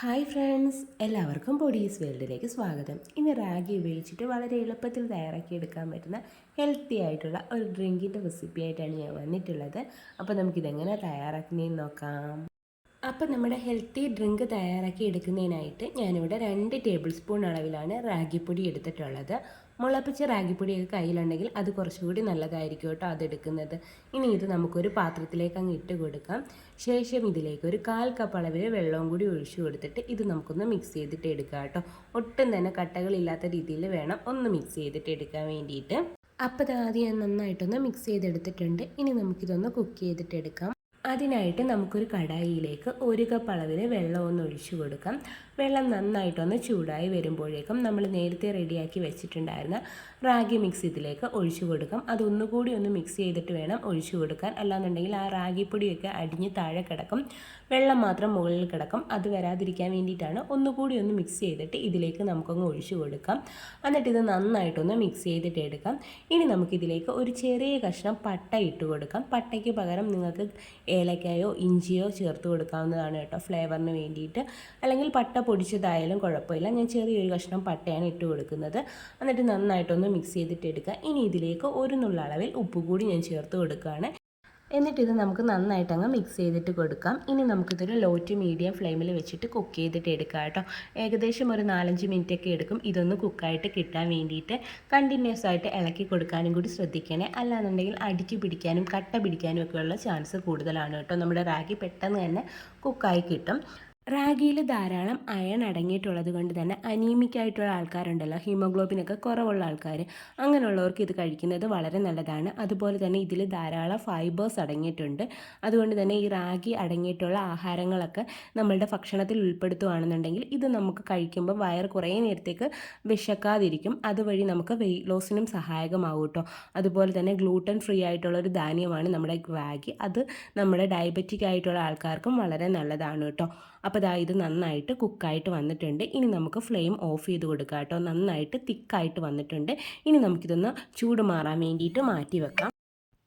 Hi friends എല്ലാവർക്കും പൊടീസ് വേൾഡിലേക്ക് സ്വാഗതം. ഇന്ന് റാഗി ഉപയോഗിച്ചിട്ട് വളരെ എളുപ്പത്തിൽ തയ്യാറാക്കി എടുക്കാൻ പറ്റുന്ന ഹെൽത്തി ആയിട്ടുള്ള ഒരു ഡ്രിങ്കിന്റെ റെസിപ്പി ആയിട്ടാണ് ഞാൻ വന്നിട്ടുള്ളത്. അപ്പോൾ നമുക്കിതെങ്ങനെ തയ്യാറാക്കുന്നതെന്ന് നോക്കാം. അപ്പോൾ നമ്മുടെ ഹെൽത്തി ഡ്രിങ്ക് തയ്യാറാക്കി എടുക്കുന്നതിനായിട്ട് ഞാനിവിടെ രണ്ട് ടേബിൾ സ്പൂൺ അളവിലാണ് റാഗിപ്പൊടി എടുത്തിട്ടുള്ളത്. മുളപ്പിച്ച റാഗിപ്പൊടിയൊക്കെ കയ്യിലുണ്ടെങ്കിൽ അത് കുറച്ചുകൂടി നല്ലതായിരിക്കും കേട്ടോ അതെടുക്കുന്നത്. ഇനി ഇത് നമുക്കൊരു പാത്രത്തിലേക്ക് അങ്ങ് ഇട്ട് കൊടുക്കാം. ശേഷം ഇതിലേക്ക് ഒരു കാൽ കപ്പ് അളവിൽ വെള്ളവും കൂടി ഒഴിച്ചു കൊടുത്തിട്ട് ഇത് നമുക്കൊന്ന് മിക്സ് ചെയ്തിട്ട് എടുക്കാം കേട്ടോ. ഒട്ടും തന്നെ കട്ടകളില്ലാത്ത രീതിയിൽ വേണം ഒന്ന് മിക്സ് ചെയ്തിട്ട് എടുക്കാൻ വേണ്ടിയിട്ട്. അപ്പോൾ അത് ആദ്യം നന്നായിട്ടൊന്ന് മിക്സ് ചെയ്തെടുത്തിട്ടുണ്ട്. ഇനി നമുക്കിതൊന്ന് കുക്ക് ചെയ്തിട്ട് എടുക്കാം. അതിനായിട്ട് നമുക്കൊരു കടായിയിലേക്ക് ഒരു കപ്പ് അളവിൽ വെള്ളം ഒന്ന് ഒഴിച്ചു കൊടുക്കാം. വെള്ളം നന്നായിട്ടൊന്ന് ചൂടായി വരുമ്പോഴേക്കും നമ്മൾ നേരത്തെ റെഡിയാക്കി വെച്ചിട്ടുണ്ടായിരുന്ന റാഗി മിക്സ് ഇതിലേക്ക് ഒഴിച്ചു കൊടുക്കാം. അതൊന്നുകൂടി ഒന്ന് മിക്സ് ചെയ്തിട്ട് വേണം ഒഴിച്ചു കൊടുക്കാൻ. അല്ലാന്നുണ്ടെങ്കിൽ ആ റാഗി റാഗിപ്പൊടിയൊക്കെ അടിഞ്ഞ് താഴെ കിടക്കും. വെള്ളം മാത്രം മുകളിൽ കിടക്കും. അത് വരാതിരിക്കാൻ വേണ്ടിയിട്ടാണ് ഒന്നുകൂടി ഒന്ന് മിക്സ് ചെയ്തിട്ട് ഇതിലേക്ക് നമുക്കൊന്ന് ഒഴിച്ചു കൊടുക്കാം. എന്നിട്ട് ഇത് നന്നായിട്ടൊന്ന് മിക്സ് ചെയ്തിട്ട് എടുക്കാം. ഇനി നമുക്കിതിലേക്ക് ഒരു ചെറിയ കഷ്ണം പട്ട ഇട്ട് കൊടുക്കാം. പട്ടയ്ക്ക് പകരം നിങ്ങൾക്ക് ഏലക്കായോ ഇഞ്ചിയോ ചേർത്ത് കൊടുക്കാവുന്നതാണ് കേട്ടോ ഫ്ലേവറിന് വേണ്ടിയിട്ട്. അല്ലെങ്കിൽ പട്ട പൊടിച്ചതായാലും കുഴപ്പമില്ല. ഞാൻ ചെറിയൊരു കഷ്ണം പട്ടയാണ് ഇട്ട് കൊടുക്കുന്നത്. എന്നിട്ട് നന്നായിട്ടൊന്ന് മിക്സ് ചെയ്തിട്ട് എടുക്കുക. ഇനി ഇതിലേക്ക് ഒരു നുള്ള അളവിൽ ഉപ്പ് കൂടി ഞാൻ ചേർത്ത് കൊടുക്കുകയാണ്. എന്നിട്ട് ഇത് നമുക്ക് നന്നായിട്ട് അങ്ങ് മിക്സ് ചെയ്തിട്ട് കൊടുക്കാം. ഇനി നമുക്കിതൊരു ലോ ടു മീഡിയം ഫ്ലെയിമിൽ വെച്ചിട്ട് കുക്ക് ചെയ്തിട്ട് എടുക്കാം കേട്ടോ. ഏകദേശം ഒരു നാലഞ്ച് മിനിറ്റ് ഒക്കെ എടുക്കും. ഇതൊന്ന് കുക്കായിട്ട് കിട്ടാൻ വേണ്ടിയിട്ട് കണ്ടിന്യൂസ് ആയിട്ട് ഇളക്കി കൊടുക്കാനും കൂടി ശ്രദ്ധിക്കണേ. അല്ലാന്നുണ്ടെങ്കിൽ അടിക്ക് പിടിക്കാനും കട്ട പിടിക്കാനും ഒക്കെയുള്ള ചാൻസ് കൂടുതലാണ് കേട്ടോ. നമ്മുടെ റാഗി പെട്ടെന്ന് തന്നെ കുക്കായി കിട്ടും. റാഗിയിൽ ധാരാളം അയൺ അടങ്ങിയിട്ടുള്ളത് കൊണ്ട് തന്നെ അനീമിക് ആയിട്ടുള്ള ആൾക്കാരുണ്ടല്ലോ. ഹീമോഗ്ലോബിനൊക്കെ കുറവുള്ള ആൾക്കാർ അങ്ങനെയുള്ളവർക്ക് ഇത് കഴിക്കുന്നത് വളരെ നല്ലതാണ്. അതുപോലെ തന്നെ ഇതിൽ ധാരാളം ഫൈബേഴ്സ് അടങ്ങിയിട്ടുണ്ട്. അതുകൊണ്ട് തന്നെ ഈ റാഗി അടങ്ങിയിട്ടുള്ള ആഹാരങ്ങളൊക്കെ നമ്മളുടെ ഭക്ഷണത്തിൽ ഉൾപ്പെടുത്തുകയാണെന്നുണ്ടെങ്കിൽ ഇത് നമുക്ക് കഴിക്കുമ്പോൾ വയർ കുറേ നേരത്തേക്ക് വിശക്കാതിരിക്കും. അതുവഴി നമുക്ക് വെയിറ്റ് ലോസിനും സഹായകമാവും കേട്ടോ അതുപോലെ തന്നെ ഗ്ലൂട്ടൻ ഫ്രീ ആയിട്ടുള്ള ഒരു ധാന്യമാണ് നമ്മുടെ റാഗി. അത് നമ്മുടെ ഡയബറ്റിക് ആയിട്ടുള്ള ആൾക്കാർക്കും വളരെ നല്ലതാണ് കേട്ടോ അപ്പോൾ ഇതാ ഇത് നന്നായിട്ട് കുക്കായിട്ട് വന്നിട്ടുണ്ട്. ഇനി നമുക്ക് ഫ്ലെയിം ഓഫ് ചെയ്ത് കൊടുക്കാം കേട്ടോ. നന്നായിട്ട് തിക്കായിട്ട് വന്നിട്ടുണ്ട്. ഇനി നമുക്കിതൊന്ന് ചൂട് മാറാൻ വേണ്ടിയിട്ട് മാറ്റി വെക്കാം.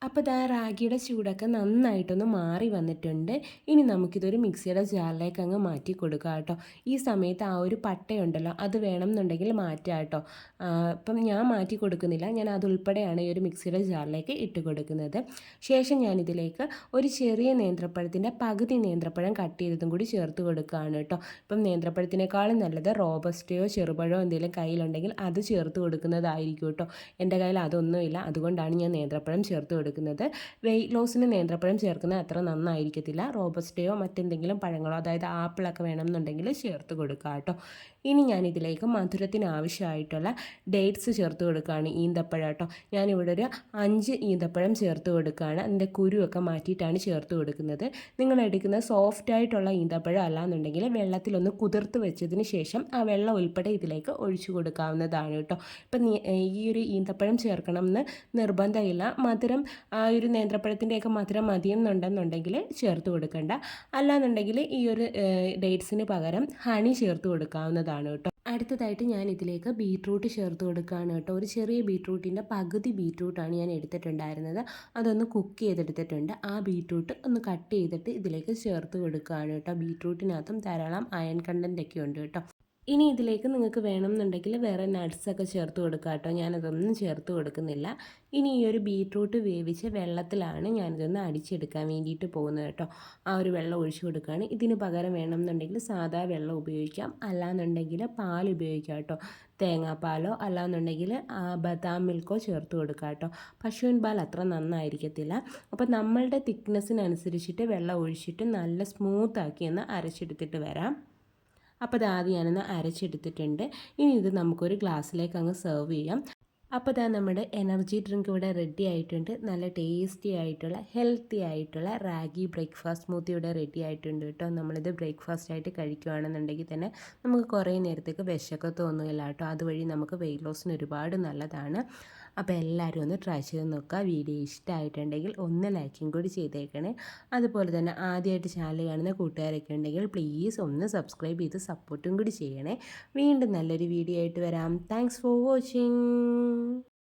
അപ്പോൾ ഇതാ റാഗിയുടെ ചൂടൊക്കെ നന്നായിട്ടൊന്ന് മാറി വന്നിട്ടുണ്ട്. ഇനി നമുക്കിതൊരു മിക്സിയുടെ ജാറിലേക്ക് അങ്ങ് മാറ്റി കൊടുക്കാം കേട്ടോ. ഈ സമയത്ത് ആ ഒരു പട്ടയുണ്ടല്ലോ അത് വേണം എന്നുണ്ടെങ്കിൽ മാറ്റാം കേട്ടോ. ഇപ്പം ഞാൻ മാറ്റി കൊടുക്കുന്നില്ല ഞാൻ അതുൾപ്പെടെയാണ് ഈ ഒരു മിക്സിയുടെ ജാറിലേക്ക് ഇട്ട് കൊടുക്കുന്നത്. ശേഷം ഞാനിതിലേക്ക് ഒരു ചെറിയ നേന്ത്രപ്പഴത്തിന്റെ പകുതി നേന്ത്രപ്പഴം കട്ട് ചെയ്തതും കൂടി ചേർത്ത് കൊടുക്കുകയാണ് കേട്ടോ. ഇപ്പം നേന്ത്രപ്പഴത്തിനേക്കാളും നല്ലത് റോബസ്റ്റയോ ചെറുപഴമോ എന്തെങ്കിലും കയ്യിലുണ്ടെങ്കിൽ അത് ചേർത്ത് കൊടുക്കുന്നതായിരിക്കും കേട്ടോ. എന്റെ കയ്യിൽ അതൊന്നുമില്ല അതുകൊണ്ടാണ് ഞാൻ നേന്ത്രപ്പഴം ചേർത്ത് കൊടുക്കുന്നത് കൊടുക്കുന്നത്. വെയിറ്റ് ലോസിന് നേന്ത്രപ്പഴം ചേർക്കുന്നത് അത്ര നന്നായിരിക്കത്തില്ല. റോബസ്റ്റയോ മറ്റെന്തെങ്കിലും പഴങ്ങളോ അതായത് ആപ്പിളൊക്കെ വേണമെന്നുണ്ടെങ്കിൽ ചേർത്ത് കൊടുക്കുക കേട്ടോ. ഇനി ഞാനിതിലേക്ക് മധുരത്തിന് ആവശ്യമായിട്ടുള്ള ഡേറ്റ്സ് ചേർത്ത് കൊടുക്കുകയാണ് ഈന്തപ്പഴം കേട്ടോ. ഞാനിവിടെ ഒരു അഞ്ച് ഈന്തപ്പഴം ചേർത്ത് കൊടുക്കുകയാണ്. അതിന്റെ കുരുവൊക്കെ മാറ്റിയിട്ടാണ് ചേർത്ത് കൊടുക്കുന്നത്. നിങ്ങൾ എടുക്കുന്ന സോഫ്റ്റ് ആയിട്ടുള്ള ഈന്തപ്പഴം അല്ലാന്നുണ്ടെങ്കിൽ വെള്ളത്തിലൊന്ന് കുതിർത്ത് വെച്ചതിന് ശേഷം ആ വെള്ളം ഉൾപ്പെടെ ഇതിലേക്ക് ഒഴിച്ചു കൊടുക്കാവുന്നതാണ് കേട്ടോ. ഇപ്പം ഈ ഒരു ഈന്തപ്പഴം ചേർക്കണം എന്ന് നിർബന്ധമില്ല. മധുരം ആ ഒരു നേന്ത്രപ്പഴത്തിന്റെയൊക്കെ മധുരം മതിയെന്നുണ്ടെന്നുണ്ടെങ്കിൽ ചേർത്ത് കൊടുക്കണ്ട. അല്ലാന്നുണ്ടെങ്കിൽ ഈ ഒരു ഡേറ്റ്സിന് പകരം ഹണി ചേർത്ത് കൊടുക്കാവുന്നതാണ് കേട്ടോ. അടുത്തതായിട്ട് ഞാൻ ഇതിലേക്ക് ബീട്രൂട്ട് ചേർത്ത് കൊടുക്കുകയാണ് കേട്ടോ. ഒരു ചെറിയ ബീട്രൂട്ടിന്റെ പകുതി ബീട്രൂട്ടാണ് ഞാൻ എടുത്തിട്ടുണ്ടായിരുന്നത്. അതൊന്ന് കുക്ക് ചെയ്തെടുത്തിട്ടുണ്ട്. ആ ബീട്രൂട്ട് ഒന്ന് കട്ട് ചെയ്തിട്ട് ഇതിലേക്ക് ചേർത്ത് കൊടുക്കുകയാണ് കേട്ടോ. ബീട്രൂട്ടിനകത്തും ധാരാളം അയൺ കണ്ടന്റ് ഒക്കെ ഉണ്ട് കേട്ടോ. ഇനി ഇതിലേക്ക് നിങ്ങൾക്ക് വേണമെന്നുണ്ടെങ്കിൽ വേറെ നട്ട്സൊക്കെ ചേർത്ത് കൊടുക്കുക കേട്ടോ. ഞാനതൊന്നും ചേർത്ത് കൊടുക്കുന്നില്ല. ഇനി ഈ ഒരു ബീട്രൂട്ട് വേവിച്ച വെള്ളത്തിലാണ് ഞാനിതൊന്ന് അടിച്ചെടുക്കാൻ വേണ്ടിയിട്ട് പോകുന്നത് കേട്ടോ. ആ ഒരു വെള്ളം ഒഴിച്ചു കൊടുക്കുകയാണ്. ഇതിന് പകരം വേണമെന്നുണ്ടെങ്കിൽ സാധാ വെള്ളം ഉപയോഗിക്കാം. അല്ലാന്നുണ്ടെങ്കിൽ പാൽ ഉപയോഗിക്കാം കേട്ടോ. തേങ്ങാപ്പാലോ അല്ലാന്നുണ്ടെങ്കിൽ ബദാം മിൽക്കോ ചേർത്ത് കൊടുക്കുക കേട്ടോ. പശുവിൻ പാൽ അത്ര നന്നായിരിക്കത്തില്ല. അപ്പോൾ നമ്മളുടെ തിക്നെസ്സിനനുസരിച്ചിട്ട് വെള്ളം ഒഴിച്ചിട്ട് നല്ല സ്മൂത്താക്കി ഒന്ന് അരച്ചെടുത്തിട്ട് വരാം. അപ്പോൾ അത് ആദ്യം ഞാനൊന്ന് അരച്ചെടുത്തിട്ടുണ്ട്. ഇനി ഇത് നമുക്കൊരു ഗ്ലാസ്സിലേക്ക് അങ്ങ് സെർവ് ചെയ്യാം. അപ്പോൾ ഇതാ നമ്മുടെ എനർജി ഡ്രിങ്ക് ഇവിടെ റെഡി ആയിട്ടുണ്ട്. നല്ല ടേസ്റ്റി ആയിട്ടുള്ള ഹെൽത്തി ആയിട്ടുള്ള റാഗി ബ്രേക്ക്ഫാസ്റ്റ് സ്മൂത്തി ഇവിടെ റെഡി ആയിട്ടുണ്ട് കേട്ടോ. നമ്മളിത് ബ്രേക്ക്ഫാസ്റ്റ് ആയിട്ട് കഴിക്കുകയാണെന്നുണ്ടെങ്കിൽ തന്നെ നമുക്ക് കുറേ നേരത്തേക്ക് തോന്നുകയില്ല കേട്ടോ. അതുവഴി നമുക്ക് വെയിറ്റ് ലോസിന് ഒരുപാട് നല്ലതാണ്. അപ്പോൾ എല്ലാവരും ഒന്ന് ട്രൈ ചെയ്ത് നോക്കുക. വീഡിയോ ഇഷ്ടമായിട്ടുണ്ടെങ്കിൽ ഒന്ന് ലൈക്കും കൂടി ചെയ്തേക്കണേ. അതുപോലെ തന്നെ ആദ്യമായിട്ട് ചാനൽ കാണുന്ന കൂട്ടുകാരൊക്കെ ഉണ്ടെങ്കിൽ പ്ലീസ് ഒന്ന് സബ്സ്ക്രൈബ് ചെയ്ത് സപ്പോർട്ടും കൂടി ചെയ്യണേ. വീണ്ടും നല്ലൊരു വീഡിയോ ആയിട്ട് വരാം. Thanks for watching